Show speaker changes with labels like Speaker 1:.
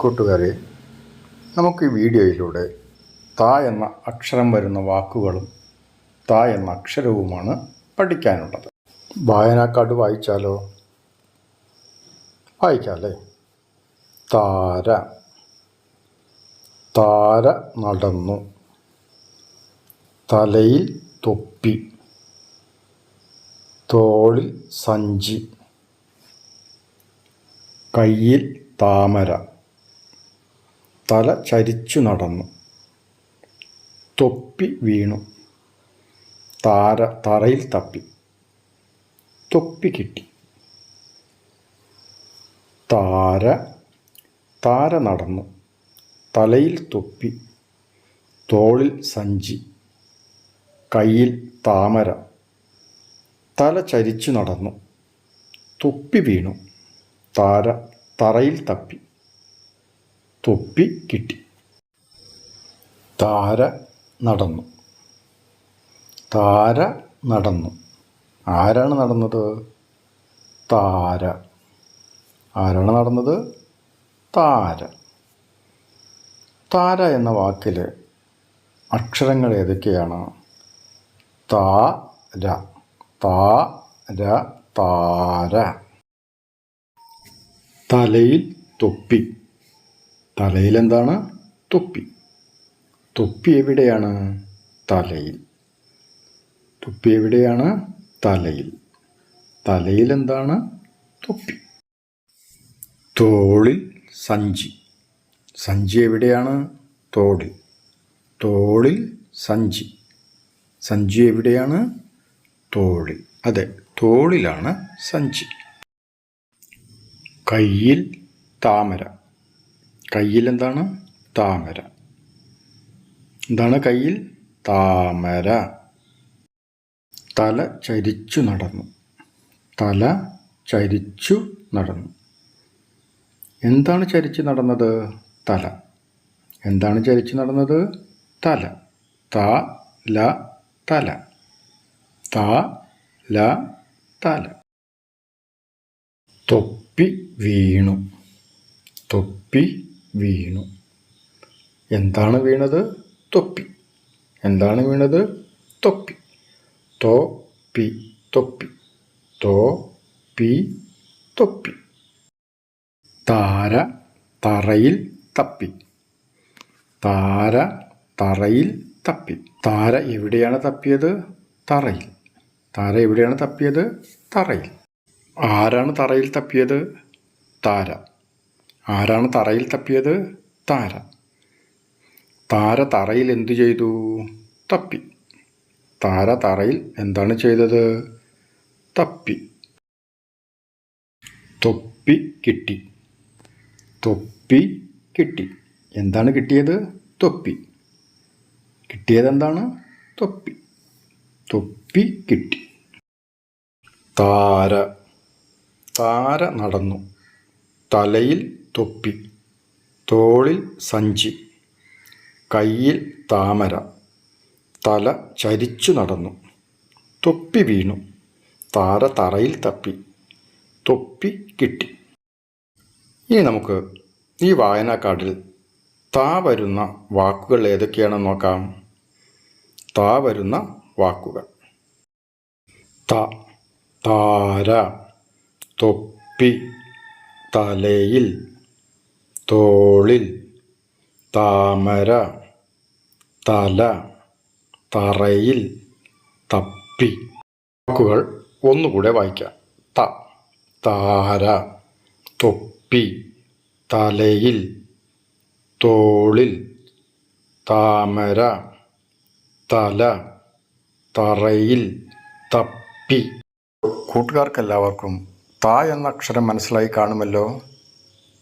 Speaker 1: കൂട്ടുകാരെ നമുക്ക് ഈ വീഡിയോയിലൂടെ താ എന്ന അക്ഷരം വരുന്ന വാക്കുകളും താ എന്ന അക്ഷരവുമാണ് പഠിക്കാനുള്ളത്. വായനാക്കാട് വായിച്ചാലോ? വായിക്കാല്ലേ? താര. താര നടന്നു. തലയിൽ തൊപ്പി. തോളിൽ സഞ്ചി. കയ്യിൽ താമര. തല ചരിച്ചു നടന്നു. തൊപ്പി വീണു. താര തറയിൽ തപ്പി. തൊപ്പി കിട്ടി. താര താര നടന്നു. തലയിൽ തൊപ്പി തോളിൽ സഞ്ചി കയ്യിൽ താമര. തല ചരിച്ചു നടന്നു. തൊപ്പി വീണു. താര തറയിൽ തപ്പി. തൊപ്പി കിട്ടി. താര നടന്നു. താര നടന്നു. ആരാണ് നടന്നത്? താര. ആരാണ് നടന്നത്? താര. താര എന്ന വാക്കിൽ അക്ഷരങ്ങൾ ഏതൊക്കെയാണ്? താ ര. താ ര താര. തലയിൽ തൊപ്പി. തലയിൽ എന്താണ് തൊപ്പി. തൊപ്പി എവിടെയാണ്? തലയിൽ. തൊപ്പി എവിടെയാണ്? തലയിൽ. തലയിലെന്താണ്? തൊപ്പി. തോളിൽ സഞ്ചി. സഞ്ചി എവിടെയാണ്? തോളിൽ തോളിൽ സഞ്ചി. സഞ്ചി എവിടെയാണ്? തോളിൽ അതെ തോളിലാണ് സഞ്ചി. കയ്യിൽ താമര. കയ്യിൽ എന്താണ് താമര. എന്താണ് കയ്യിൽ? താമര. തല ചരിച്ചു നടന്നു. തല ചരിച്ചു നടന്നു. എന്താണ് ചരിച്ചു നടന്നത്? തല. എന്താണ് ചരിച്ചു നടന്നത്? തല. ത ല തല. ത ല തല. തൊപ്പി വീണു. തൊപ്പി വീണു. എന്താണ് വീണത്? തൊപ്പി. എന്താണ് വീണത്? തൊപ്പി. തോ പി തൊപ്പി തോ പി തൊപ്പി. താര തറയിൽ തപ്പി. താര തറയിൽ തപ്പി. താര എവിടെയാണ് തപ്പിയത്? തറയിൽ. താര എവിടെയാണ് തപ്പിയത്? തറയിൽ. ആരാണ് തറയിൽ തപ്പിയത്? താര. ആരാണ് തറയിൽ തപ്പിയത്? താര. താര തറയിൽ എന്തു ചെയ്തു? തപ്പി. താര തറയിൽ എന്താണ് ചെയ്തത്? തപ്പി. തൊപ്പി കിട്ടി. തൊപ്പി കിട്ടി. എന്താണ് കിട്ടിയത്? തൊപ്പി. കിട്ടിയത് എന്താണ് തൊപ്പി. തൊപ്പി കിട്ടി. താര. താര നടന്നു. തലയിൽ തൊപ്പി. തോളിൽ സഞ്ചി. കയ്യിൽ താമര. തല ചരിച്ചു നടന്നു. തൊപ്പി വീണു. താര തറയിൽ തപ്പി. തൊപ്പി കിട്ടി. ഇനി നമുക്ക് ഈ വായനാക്കാർഡിൽ താ വരുന്ന വാക്കുകൾ ഏതൊക്കെയാണെന്ന് നോക്കാം. താ വരുന്ന വാക്കുകൾ. ത താര തൊപ്പി തലയിൽ തോളിൽ താമര തല തറയിൽ തപ്പി. വാക്കുകൾ ഒന്നുകൂടെ വായിക്കാം. ത താര തൊപ്പി തലയിൽ തോളിൽ താമര തല തറയിൽ തപ്പി. കൂട്ടുകാർക്കെല്ലാവർക്കും ത എന്ന അക്ഷരം മനസ്സിലായി കാണുമല്ലോ?